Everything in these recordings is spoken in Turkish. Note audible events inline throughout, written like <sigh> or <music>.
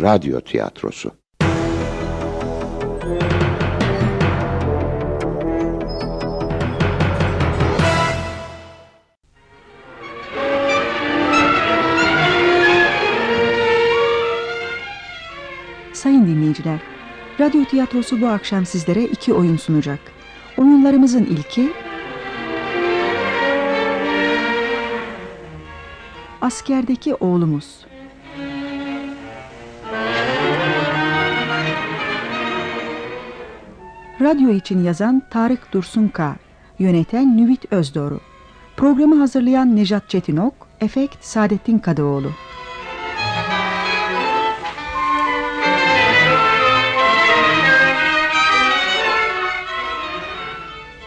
radyo tiyatrosu. Sayın dinleyiciler, radyo tiyatrosu bu akşam sizlere iki oyun sunacak. Oyunlarımızın ilki... Askerdeki oğlumuz. Radyo için yazan Tarık Dursun K. Yöneten Nüvit Özdoğru. Programı hazırlayan Nejat Çetinok, efekt Saadettin Kadıoğlu.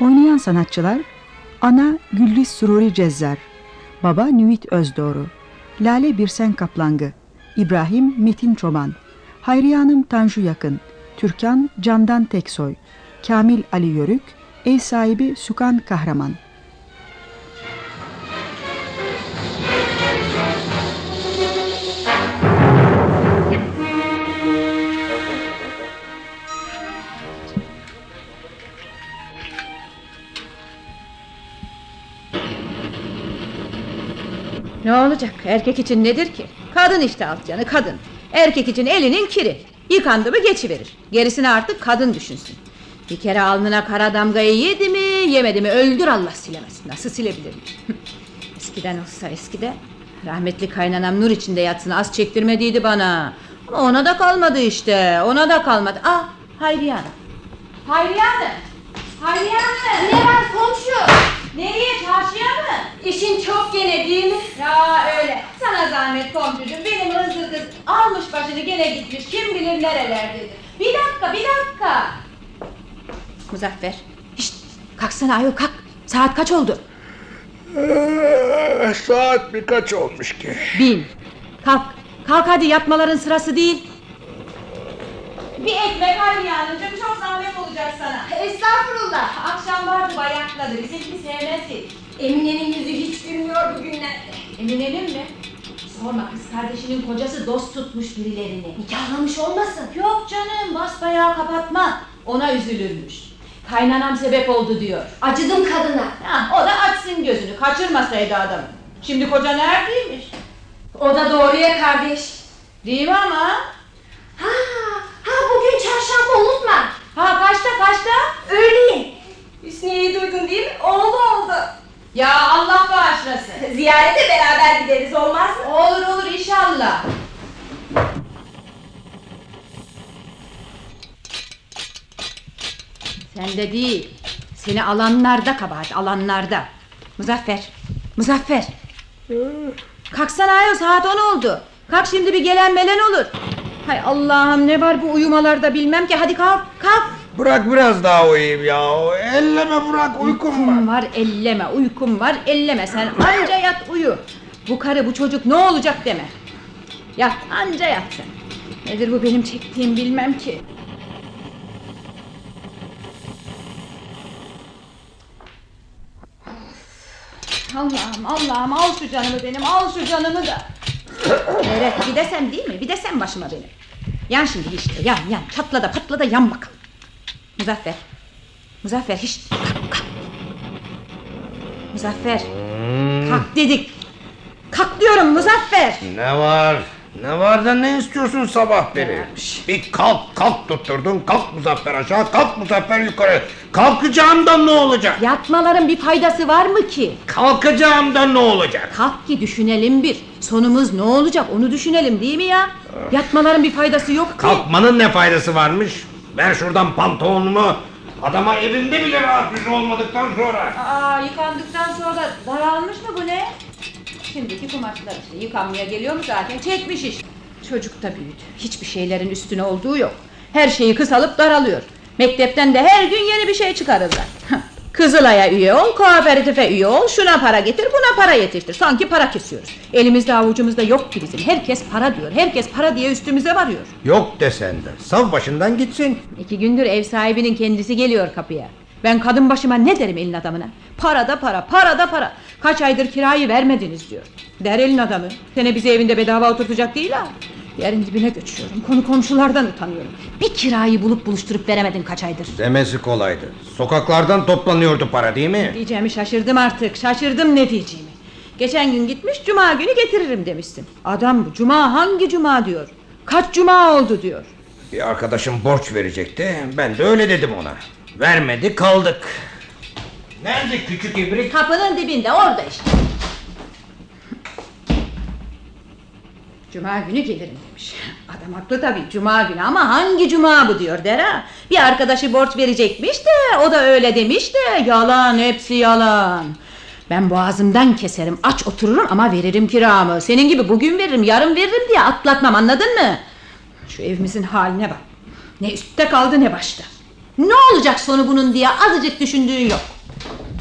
Oynayan sanatçılar Ana Güllüz Sururi Cezzar Baba Nüvit Özdoğru Lale Birsen Kaplangı İbrahim Metin Çoban Hayriye Hanım Tanju Yakın Türkan Candan Teksoy Kamil Ali Yörük Ev sahibi Sükan Kahraman Ne olacak? Erkek için nedir ki? Kadın işte alt canı kadın. Erkek için elinin kiri. Yıkandı mı geçiverir. Gerisini artık kadın düşünsün. Bir kere alnına kara damgayı yedi mi yemedi mi öldür Allah silemesin. Nasıl silebilir <laughs> eskiden olsa eskide rahmetli kaynanam nur içinde yatsın az çektirmediydi bana. Ama ona da kalmadı işte ona da kalmadı. Ah Hayriye Hanım. Hayriye Hanım. Hayriye Hanım. Ne var komşu? Nereye çarşıya mı? İşin çok gene değil mi? Ya öyle. Sana zahmet komşucuğum. Benim hızlı kız almış başını gene gitmiş. Kim bilir nerelerdedir. Bir dakika, bir dakika. Muzaffer. Şşt, kalksana ayol kalk. Saat kaç oldu? Ee, saat birkaç olmuş ki. Bin. Kalk. Kalk hadi yatmaların sırası değil. Bir ekmek Hayriye Hanımcığım çok zahmet olacak sana. Estağfurullah. Akşam vardı bayakladı. Bizimki sevmezdi. Emine'nin yüzü hiç gülmüyor bugünlerde. Emine'nin mi? Sorma kız kardeşinin kocası dost tutmuş birilerini. Nikahlamış olmasın? Yok canım basbayağı kapatma. Ona üzülürmüş. Kaynanam sebep oldu diyor. Acıdım kadına. Ha, o da açsın gözünü kaçırmasaydı adamı. Şimdi koca neredeymiş? O da doğruya kardeş. Değil mi ama? Ha, ha bugün çarşamba unutma. Ha kaçta kaçta? Öğleyin. Hüsniye'yi duydun değil mi? Oğlu oldu. Ya Allah bağışlasın. Ziyarete beraber gideriz olmaz mı? Olur olur inşallah. Sende değil. Seni alanlarda kabahat alanlarda. Muzaffer. Muzaffer. Kalksana ayol saat on oldu. Kalk şimdi bir gelen melen olur. Hay Allah'ım ne var bu uyumalarda bilmem ki. Hadi kalk kalk. Bırak biraz daha uyuyayım ya. Elleme bırak uykum var. Uykum var elleme uykum var elleme sen anca yat uyu. Bu karı bu çocuk ne olacak deme. Yat anca yat sen. Nedir bu benim çektiğim bilmem ki. Allah'ım Allah'ım al şu canımı benim al şu canımı da. Evet bir de sen değil mi? Bir de sen başıma benim. Yan şimdi işte yan yan çatla da patla da yan bakalım. Muzaffer. Muzaffer hiç kalk kalk. Muzaffer. Kalk dedik. Kalk diyorum Muzaffer. Ne var? Ne var da ne istiyorsun sabah beri? Bir kalk kalk tutturdun. Kalk Muzaffer aşağı kalk Muzaffer yukarı. Kalkacağım da ne olacak? Yatmaların bir faydası var mı ki? Kalkacağım da ne olacak? Kalk ki düşünelim bir. Sonumuz ne olacak onu düşünelim değil mi ya? Yatmaların bir faydası yok ki. Kalkmanın ne faydası varmış? Ver şuradan pantolonumu. Adama evinde bile rahat yüzü olmadıktan sonra. Aa yıkandıktan sonra daralmış mı bu ne? Şimdiki kumaşlar işte yıkanmaya geliyor mu zaten çekmiş iş. Çocuk da büyüdü. Hiçbir şeylerin üstüne olduğu yok. Her şeyi kısalıp daralıyor. Mektepten de her gün yeni bir şey çıkarırlar. Kızılay'a üye ol, kooperatife üye ol, şuna para getir, buna para yetiştir. Sanki para kesiyoruz. Elimizde avucumuzda yok ki bizim. Herkes para diyor. Herkes para diye üstümüze varıyor. Yok desen de sav başından gitsin. İki gündür ev sahibinin kendisi geliyor kapıya. Ben kadın başıma ne derim elin adamına? Para da para, para da para. Kaç aydır kirayı vermediniz diyor. Der elin adamı. Sene bizi evinde bedava oturtacak değil ha. Yerin dibine göçüyorum. Konu komşulardan utanıyorum. Bir kirayı bulup buluşturup veremedin kaç aydır. Demesi kolaydı. Sokaklardan toplanıyordu para değil mi? Diyeceğimi şaşırdım artık. Şaşırdım ne diyeceğimi. Geçen gün gitmiş cuma günü getiririm demişsin. Adam bu cuma hangi cuma diyor. Kaç cuma oldu diyor. Bir arkadaşım borç verecekti. Ben de öyle dedim ona. Vermedi kaldık. Nerede küçük ibrik? Kapının dibinde orada işte. Cuma günü gelirim demiş. Adam haklı tabii cuma günü ama hangi cuma bu diyor der ha. Bir arkadaşı borç verecekmiş de o da öyle demiş de yalan hepsi yalan. Ben boğazımdan keserim aç otururum ama veririm kiramı. Senin gibi bugün veririm yarın veririm diye atlatmam anladın mı? Şu evimizin haline bak. Ne üstte kaldı ne başta. Ne olacak sonu bunun diye azıcık düşündüğün yok.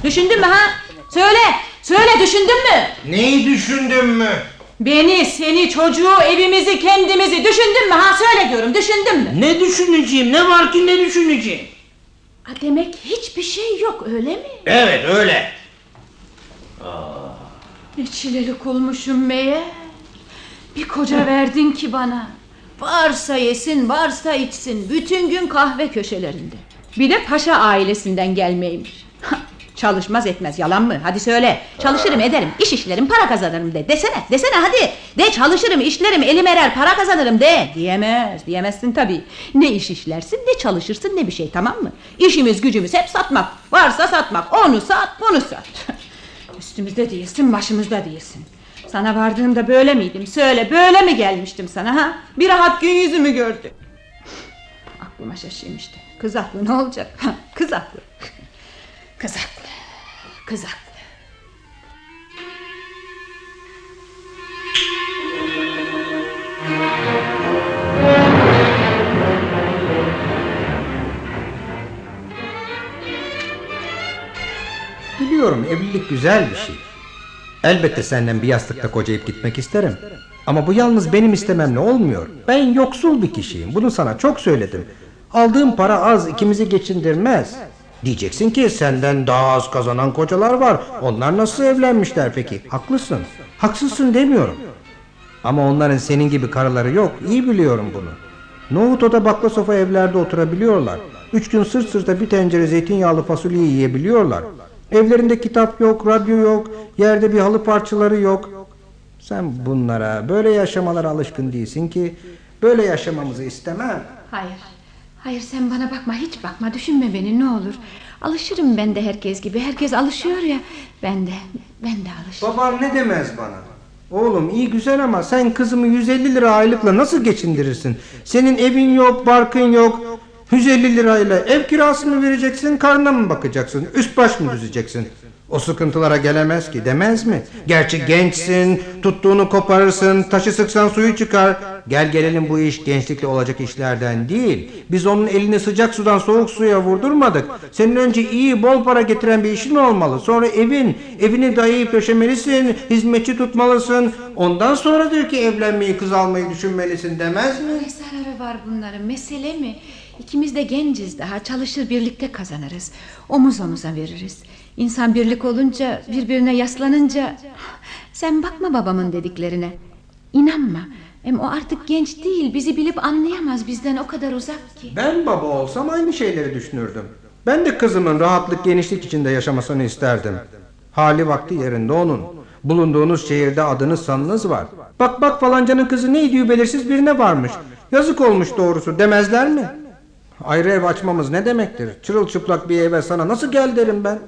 Düşündün mü ha? Söyle, söyle düşündün mü? Neyi düşündün mü? Beni, seni, çocuğu, evimizi, kendimizi düşündün mü ha? Söyle diyorum, düşündün mü? Ne düşüneceğim? Ne var ki ne düşüneceğim? Ha, demek hiçbir şey yok öyle mi? Evet öyle. Ne çilelik olmuşum meğer. Bir koca verdin ki bana. Varsa yesin, varsa içsin. Bütün gün kahve köşelerinde. Bir de paşa ailesinden gelmeymiş. Çalışmaz etmez yalan mı? Hadi söyle. Çalışırım ederim, iş işlerim, para kazanırım de. Desene, desene hadi. De çalışırım, işlerim, elim erer, para kazanırım de. Diyemez, diyemezsin tabii. Ne iş işlersin, ne çalışırsın, ne bir şey tamam mı? İşimiz gücümüz hep satmak. Varsa satmak. Onu sat, bunu sat. <laughs> Üstümüzde değilsin, başımızda değilsin. Sana vardığımda böyle miydim? Söyle, böyle mi gelmiştim sana ha? Bir rahat gün yüzümü gördü. Aklıma şaşayım. Kız haklı ne olacak? Kız haklı. Kız haklı. Kız haklı. Biliyorum evlilik güzel bir şey. Elbette senden bir yastıkta kocayıp gitmek isterim. Ama bu yalnız benim istememle olmuyor. Ben yoksul bir kişiyim. Bunu sana çok söyledim. Aldığım para az ikimizi geçindirmez. Diyeceksin ki senden daha az kazanan kocalar var. Onlar nasıl evlenmişler peki? Haklısın. Haksızsın demiyorum. Ama onların senin gibi karıları yok. İyi biliyorum bunu. Nohut oda bakla sofa evlerde oturabiliyorlar. Üç gün sırt sırta bir tencere zeytinyağlı fasulye yiyebiliyorlar. Evlerinde kitap yok, radyo yok, yerde bir halı parçaları yok. Sen bunlara, böyle yaşamalara alışkın değilsin ki böyle yaşamamızı istemem. Hayır. Hayır sen bana bakma hiç bakma düşünme beni ne olur. Alışırım ben de herkes gibi. Herkes alışıyor ya. Ben de ben de alışırım. Babam ne demez bana? Oğlum iyi güzel ama sen kızımı 150 lira aylıkla nasıl geçindirirsin? Senin evin yok, barkın yok. 150 lirayla ev kirasını vereceksin, karnına mı bakacaksın, üst baş mı düzeceksin? O sıkıntılara gelemez ki demez mi? Gerçi gençsin, tuttuğunu koparırsın, taşı sıksan suyu çıkar. Gel gelelim bu iş gençlikle olacak işlerden değil. Biz onun elini sıcak sudan soğuk suya vurdurmadık. Senin önce iyi bol para getiren bir işin olmalı. Sonra evin, evini dayayıp döşemelisin, hizmetçi tutmalısın. Ondan sonra diyor ki evlenmeyi, kız almayı düşünmelisin demez mi? Ne zararı var bunların mesele mi? İkimiz de genciz daha çalışır birlikte kazanırız. Omuz omuza veririz. İnsan birlik olunca birbirine yaslanınca... Sen bakma babamın dediklerine. İnanma. Hem o artık genç değil bizi bilip anlayamaz bizden o kadar uzak ki. Ben baba olsam aynı şeyleri düşünürdüm. Ben de kızımın rahatlık genişlik içinde yaşamasını isterdim. Hali vakti yerinde onun. Bulunduğunuz şehirde adınız sanınız var. Bak bak falancanın kızı ne idüğü belirsiz birine varmış. Yazık olmuş doğrusu demezler mi? Ayrı ev açmamız ne demektir? Çırılçıplak bir eve sana nasıl gel derim ben.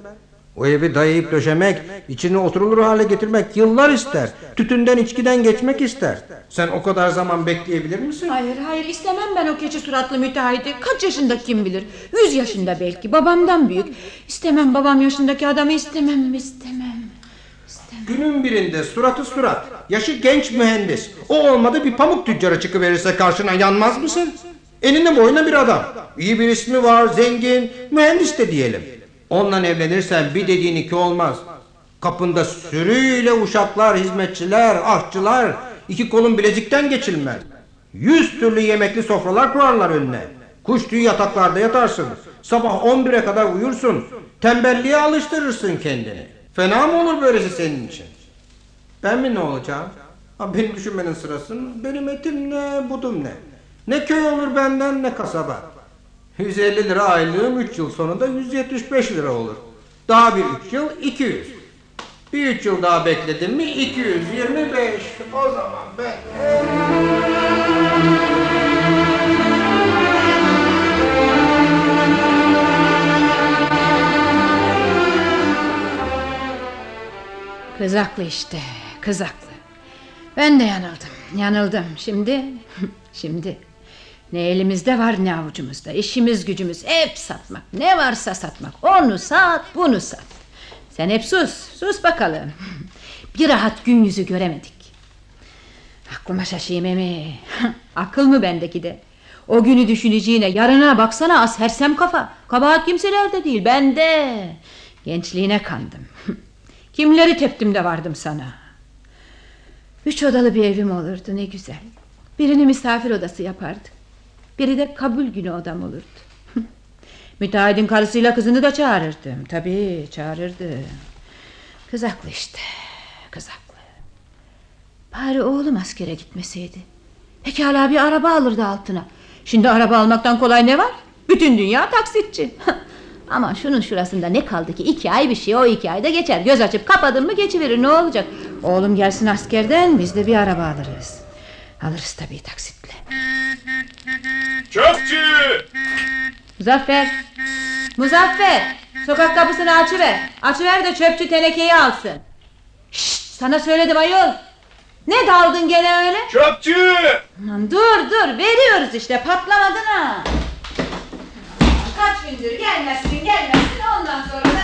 O evi dayayıp döşemek, içini oturulur hale getirmek yıllar ister. Tütünden içkiden geçmek ister. Sen o kadar zaman bekleyebilir misin? Hayır hayır istemem ben o keçi suratlı müteahhiti. Kaç yaşında kim bilir? Yüz yaşında belki babamdan büyük. İstemem babam yaşındaki adamı istemem istemem. Günün birinde suratı surat, yaşı genç mühendis. O olmadı bir pamuk tüccarı çıkıverirse karşına yanmaz mısın? Enine boyuna bir adam. İyi bir ismi var, zengin, mühendis de diyelim. Onunla evlenirsen bir dediğin iki olmaz. Kapında sürüyle uşaklar, hizmetçiler, aşçılar, iki kolun bilezikten geçilmez. Yüz türlü yemekli sofralar kurarlar önüne. Kuş tüyü yataklarda yatarsın. Sabah 11'e kadar uyursun. Tembelliğe alıştırırsın kendini. Fena mı olur böylesi senin için? Ben mi ne olacağım? Ha, beni düşünmenin sırası? Benim etim ne, budum ne? Ne köy olur benden ne kasaba. 150 lira aylığım 3 yıl sonunda 175 lira olur. Daha bir 3 yıl 200. Bir 3 yıl daha bekledim mi 225. O zaman ben... Kızaklı işte, kızaklı. Ben de yanıldım, yanıldım. Şimdi, <laughs> şimdi ne elimizde var ne avucumuzda. İşimiz gücümüz hep satmak. Ne varsa satmak. Onu sat, bunu sat. Sen hep sus, sus bakalım. <laughs> Bir rahat gün yüzü göremedik. Aklıma şaşayım emi. <laughs> Akıl mı bendeki de? O günü düşüneceğine yarına baksana az sersem kafa. Kabahat kimselerde değil bende. Gençliğine kandım. <laughs> Kimleri teptim de vardım sana. Üç odalı bir evim olurdu ne güzel. Birini misafir odası yapardık. Biri de kabul günü odam olurdu. <laughs> Müteahhidin karısıyla kızını da çağırırdım. Tabii çağırırdım. Kızaklı işte. Kızaklı. Bari oğlum askere gitmeseydi. Pekala bir araba alırdı altına. Şimdi araba almaktan kolay ne var? Bütün dünya taksitçi. <laughs> Ama şunun şurasında ne kaldı ki? iki ay bir şey o iki ayda geçer. Göz açıp kapadın mı geçiverir ne olacak? Oğlum gelsin askerden biz de bir araba alırız. Alırız tabii taksitle. Çöpçü! Muzaffer! Muzaffer! Sokak kapısını açıver. Açıver de çöpçü tenekeyi alsın. Şşt, sana söyledim ayol. Ne daldın gene öyle? Çöpçü! Aman dur dur veriyoruz işte patlamadın ha. Kaç gündür gelmezsin gelmezsin ondan sonra da...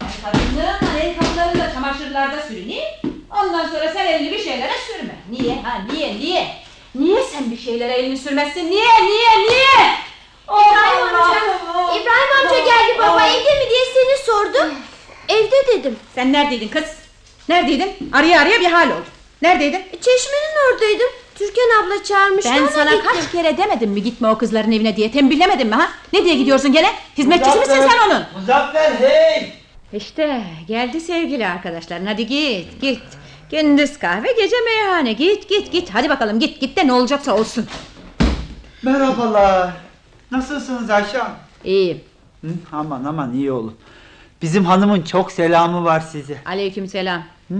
Ben kadınlığımla el kapılarında çamaşırlarda sürüneyim. Ondan sonra sen elini bir şeylere sürme. Niye ha niye niye? Niye sen bir şeylere elini sürmezsin? Niye niye niye? İbrahim amca. İbrahim amca geldi baba evde mi diye seni sordu. Evde dedim. Sen neredeydin kız? Neredeydin? Araya araya bir hal oldu. Neredeydin? Çeşmenin oradaydım. Türkan abla çağırmıştı Ben ona sana gittim. kaç kere demedim mi gitme o kızların evine diye tembihlemedim mi ha? Ne diye gidiyorsun gene? Hizmetçisi misin sen onun? Muzaffer hey! İşte geldi sevgili arkadaşlar hadi git git. Gündüz kahve gece meyhane git git git hadi bakalım git git de ne olacaksa olsun. Merhabalar. Nasılsınız Ayşe Hanım? İyiyim Hı, aman aman iyi olun. Bizim hanımın çok selamı var size. aleyküm selam. Hı,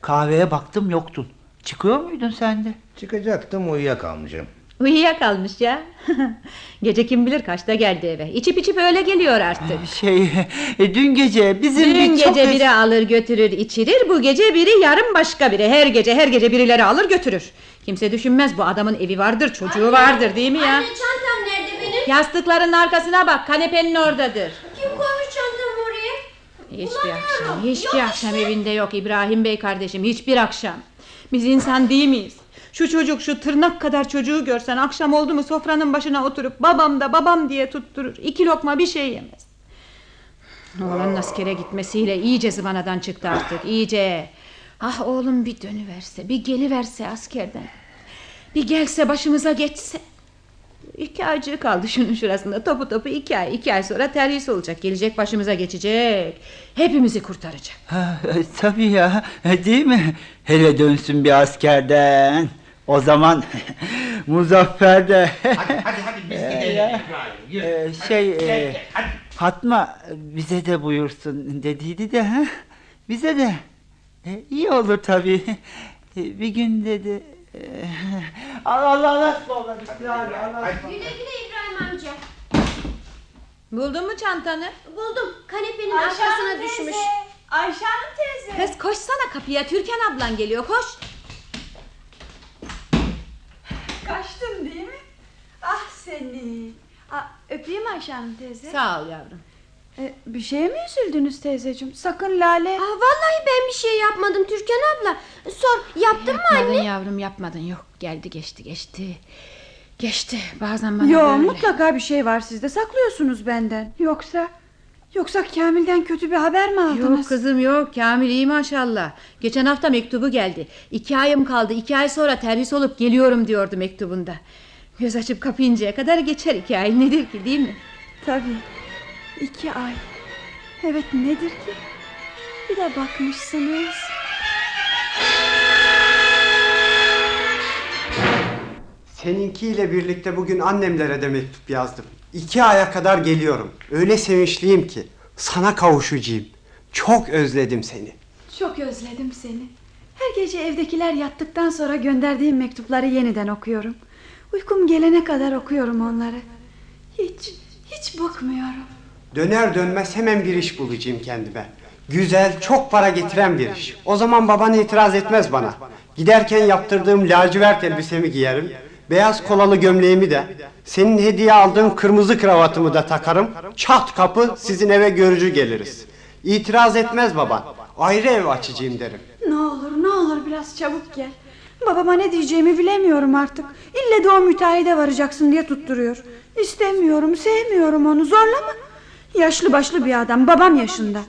kahveye baktım yoktun. Çıkıyor muydun sen de? Çıkacaktım uyuyakalmışım. Uyuyakalmış ya. <laughs> gece kim bilir kaçta geldi eve. İçip içip öyle geliyor artık. Şey e, dün gece bizim Dün bir çok gece biri alır götürür içirir bu gece biri yarın başka biri her gece her gece birileri alır götürür. Kimse düşünmez bu adamın evi vardır çocuğu vardır değil mi ya? Anne çantam nerede benim? Yastıkların arkasına bak kanepenin oradadır. Kim koymuş çantamı oraya? Hiçbir akşam hiçbir Yok akşam işte. evinde yok İbrahim Bey kardeşim hiçbir akşam. Biz insan değil miyiz? Şu çocuk şu tırnak kadar çocuğu görsen akşam oldu mu sofranın başına oturup babam da babam diye tutturur. İki lokma bir şey yemez. Oğlanın askere gitmesiyle iyice zıvanadan çıktı artık iyice. Ah oğlum bir dönüverse bir geliverse askerden. Bir gelse başımıza geçse. İki aycığı kaldı şunun şurasında topu topu iki ay iki ay sonra terhis olacak gelecek başımıza geçecek hepimizi kurtaracak Ha, e, tabii ya e, değil mi? Hele dönsün bir askerden. O zaman <laughs> Muzaffer de Hadi hadi, hadi biz gidelim <laughs> İbrahim. Yürü. e, şey e, Gel, gel, hadi. Fatma bize de buyursun dediydi de ha? Bize de e, iyi olur tabii. <laughs> E, bir gün dedi. E, Allah Allah nasıl olur? Hadi, hadi, Allah Güle güle İbrahim amca. Buldun mu çantanı? Buldum. Kanepenin arkasına düşmüş. Ayşe Hanım teyze. Kız koşsana kapıya Türkan ablan geliyor koş Kaçtın değil mi? Ah seni. Aa, öpeyim Ayşe Hanım teyze. Sağ ol yavrum Ee, bir şeye mi üzüldünüz teyzeciğim? Sakın Lale. Aa, vallahi ben bir şey yapmadım Türkan abla. Sor yaptın mı Yapmadın anne? yavrum yapmadın yok geldi geçti geçti Geçti bazen bana Yo böyle. mutlaka bir şey var sizde saklıyorsunuz benden. Yoksa Yoksa Kamil'den kötü bir haber mi aldınız? Yok kızım yok. Kamil iyi maşallah. Geçen hafta mektubu geldi. İki ayım kaldı. İki ay sonra terhis olup geliyorum diyordu mektubunda. Göz açıp kapayıncaya kadar geçer iki ay. Nedir ki değil mi? Tabi iki ay. Evet nedir ki? Bir de bakmışsınız. Seninkiyle birlikte bugün annemlere de mektup yazdım. İki aya kadar geliyorum. Öyle sevinçliyim ki. Sana kavuşacağım. Çok özledim seni. Çok özledim seni. Her gece evdekiler yattıktan sonra gönderdiğim mektupları yeniden okuyorum. Uykum gelene kadar okuyorum onları. Hiç, hiç bıkmıyorum. Döner dönmez hemen bir iş bulacağım kendime. Güzel, çok para getiren bir iş. O zaman baban itiraz etmez bana. Giderken yaptırdığım lacivert elbisemi giyerim. Beyaz kolalı gömleğimi de, senin hediye aldığın kırmızı kravatımı da takarım. Çat kapı sizin eve görücü geliriz. İtiraz etmez baban. Ayrı ev açacağım derim. Ne olur ne olur biraz çabuk gel. Babama ne diyeceğimi bilemiyorum artık. İlle de o müteahhide varacaksın diye tutturuyor. İstemiyorum, sevmiyorum onu. Zorlama. Yaşlı başlı bir adam, babam yaşında.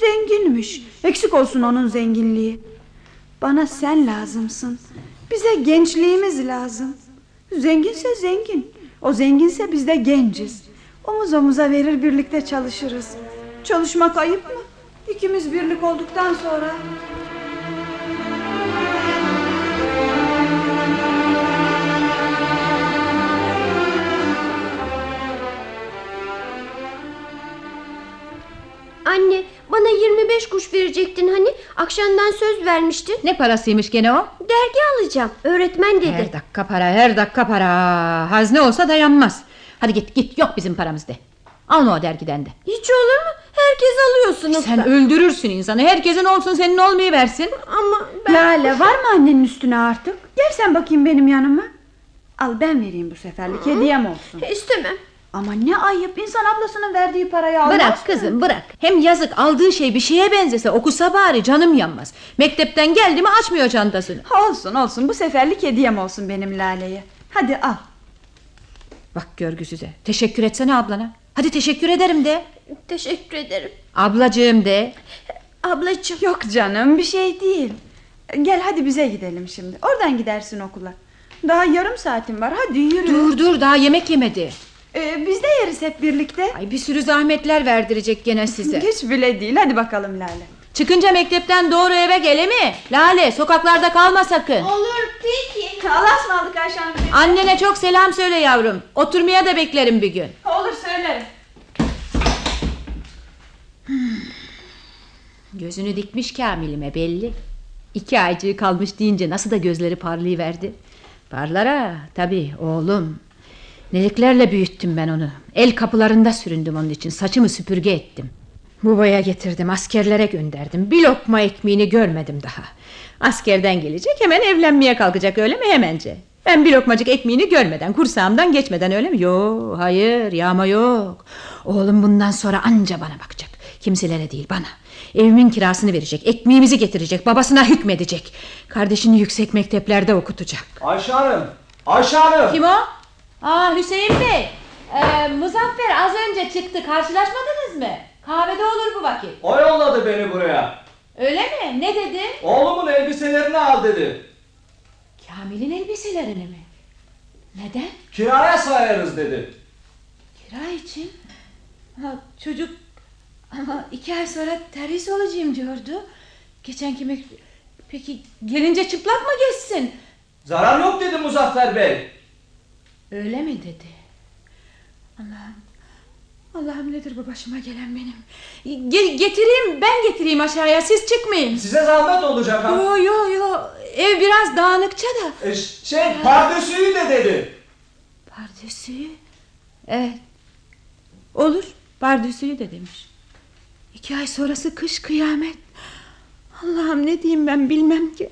Zenginmiş. Eksik olsun onun zenginliği. Bana sen lazımsın. Bize gençliğimiz lazım. Zenginse zengin. O zenginse biz de genciz. Omuz omuza verir birlikte çalışırız. Çalışmak ayıp mı? İkimiz birlik olduktan sonra Anne bana 25 kuş verecektin hani akşamdan söz vermiştin. Ne parasıymış gene o? Dergi alacağım öğretmen dedi. Her dakika para her dakika para. Hazne olsa dayanmaz. Hadi git git yok bizim paramız de. Alma o dergiden de. Hiç olur mu? Herkes alıyor sınıfta. Sen öldürürsün insanı. Herkesin olsun senin olmayı versin. Ama ben... Lale var mı annenin üstüne artık? Gel sen bakayım benim yanıma. Al ben vereyim bu seferlik hediyem olsun. İstemem. Ama ne ayıp insan ablasının verdiği parayı almaz Bırak mı? kızım bırak. Hem yazık aldığı şey bir şeye benzese okusa bari canım yanmaz. Mektepten geldi mi açmıyor çantasını. Olsun olsun bu seferlik hediyem olsun benim Lale'ye. Hadi al. Bak görgüsüze. Teşekkür etsene ablana. Hadi teşekkür ederim de. Teşekkür ederim. Ablacığım de. Ablacığım. Yok canım bir şey değil. Gel hadi bize gidelim şimdi. Oradan gidersin okula. Daha yarım saatin var hadi yürü. Dur dur daha yemek yemedi. Ee, biz de yeriz hep birlikte. Ay bir sürü zahmetler verdirecek gene size. <laughs> Hiç bile değil hadi bakalım Lale. Çıkınca mektepten doğru eve gele mi? Lale sokaklarda kalma sakın. Olur peki. Allah'a ısmarladık Ayşe amca. Annene çok selam söyle yavrum. Oturmaya da beklerim bir gün. Olur söylerim. Gözünü dikmiş Kamil'ime belli. İki aycığı kalmış deyince nasıl da gözleri parlayıverdi. Parlara tabii oğlum. Neliklerle büyüttüm ben onu. El kapılarında süründüm onun için. Saçımı süpürge ettim. Bubaya getirdim askerlere gönderdim. Bir lokma ekmeğini görmedim daha. Askerden gelecek hemen evlenmeye kalkacak öyle mi hemence? Ben bir lokmacık ekmeğini görmeden kursağımdan geçmeden öyle mi? Yok hayır yağma yok. Oğlum bundan sonra anca bana bakacak. Kimselere değil bana. Evimin kirasını verecek. Ekmeğimizi getirecek. Babasına hükmedecek. Kardeşini yüksek mekteplerde okutacak. Ayşe Hanım! Ayşe Hanım! Kim o? Aa Hüseyin Bey. Ee, Muzaffer az önce çıktı. Karşılaşmadınız mı? Kahvede olur bu vakit. O yolladı beni buraya. Öyle mi? Ne dedi? Oğlumun elbiselerini al dedi. Kamil'in elbiselerini mi? Neden? Kiraya sayarız dedi. Kira için. Ha, çocuk ama iki ay sonra terhis olacağım diyordu. Geçen kime... Peki gelince çıplak mı geçsin? Zarar yok dedi Muzaffer Bey. Öyle mi dedi? Allah'ım. Allah'ım nedir bu başıma gelen benim? Ge- getireyim ben getireyim aşağıya siz çıkmayın. Size zahmet olacak ha. Yo yo yo ev biraz dağınıkça da. E, şey pardesüyü de dedi. Pardesüyü? Evet. Olur pardesüyü de demiş. İki ay sonrası kış kıyamet. Allah'ım ne diyeyim ben bilmem ki.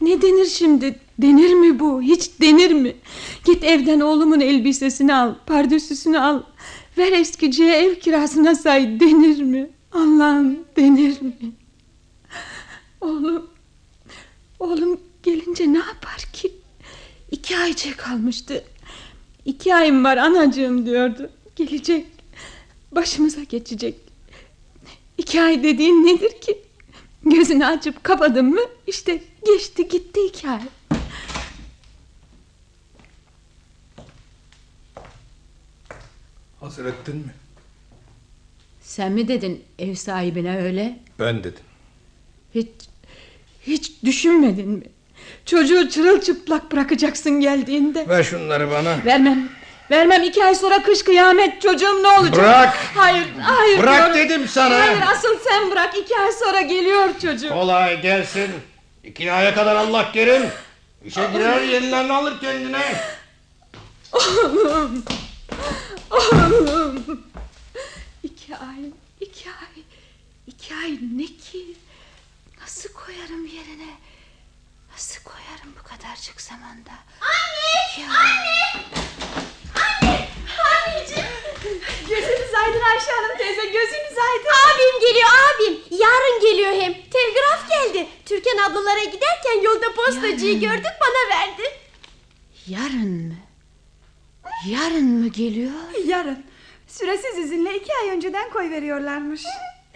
Ne denir şimdi? Denir mi bu? Hiç denir mi? Git evden oğlumun elbisesini al, pardesüsünü al. Ver eskiciye ev kirasına say denir mi? Allah'ım denir mi? Oğlum, oğlum gelince ne yapar ki? İki aycık kalmıştı. İki ayım var anacığım diyordu. Gelecek. Başımıza geçecek. İki ay dediğin nedir ki? Gözünü açıp kapadın mı işte geçti gitti iki ay. Hazır ettin mi? Sen mi dedin ev sahibine öyle? Ben dedim. Hiç hiç düşünmedin mi? Çocuğu çırılçıplak bırakacaksın geldiğinde. Ver şunları bana. Vermem. Vermem iki ay sonra kış kıyamet çocuğum ne olacak? Bırak. Hayır hayır. Bırak diyorum. dedim sana. Hayır asıl sen bırak iki ay sonra geliyor çocuğum. Kolay gelsin. İki aya kadar Allah kerim. İşe girer yenilerini alır kendine. Oğlum. Oğlum. İki ay. iki ay. iki ay ne ki? Nasıl koyarım yerine? Nasıl koyarım bu kadarcık zamanda? Anne! Anne! Anne! Anneciğim! Gözünüz aydın Ayşe Hanım teyze gözünüz aydın. Abim geliyor abim. Yarın geliyor hem. Telgraf geldi. Türkan ablalara giderken yolda postacıyı gördük bana verdi. Yarın mı? Yarın mı geliyor? Yarın. Süresiz izinle iki ay önceden koy veriyorlarmış.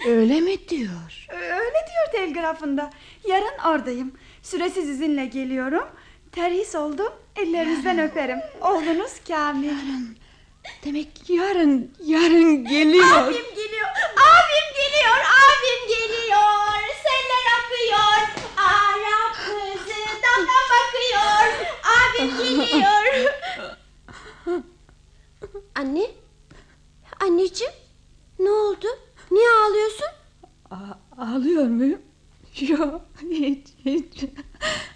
Öyle mi diyor? Öyle diyor telgrafında. Yarın oradayım. Süresiz izinle geliyorum. Terhis oldum. Ellerinizden öperim. Oğlunuz Kamil. Demek yarın, yarın geliyor. Abim geliyor. Abim geliyor. Abim geliyor. Seller akıyor. Arap kızı dama bakıyor. Abim geliyor. <laughs> Anne? Anneciğim? Ne oldu? Niye ağlıyorsun? A- ağlıyor muyum? Yok hiç hiç.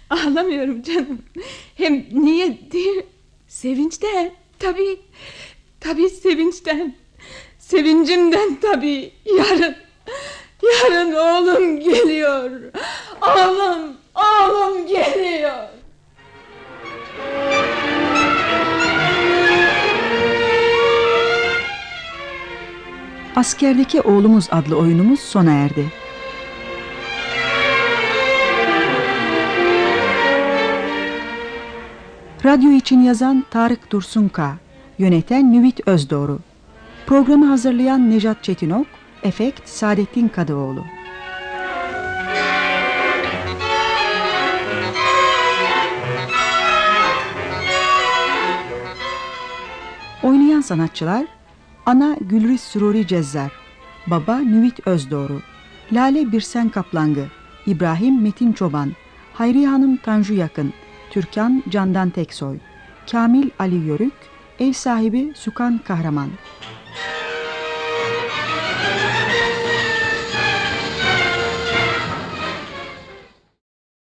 Ağlamıyorum canım. Hem niye değil? Sevinçten tabii. Tabii sevinçten. Sevincimden tabii. Yarın. Yarın oğlum geliyor. Oğlum, oğlum geliyor. Askerdeki Oğlumuz adlı oyunumuz sona erdi. Radyo için yazan Tarık Dursunka, yöneten Nüvit Özdoğru. Programı hazırlayan Nejat Çetinok, efekt Saadettin Kadıoğlu. Oynayan sanatçılar Ana Gülriz Süruri Cezzar Baba Nüvit Özdoğru Lale Birsen Kaplangı İbrahim Metin Çoban Hayriye Hanım Tanju Yakın Türkan Candan Teksoy Kamil Ali Yörük Ev sahibi Sukan Kahraman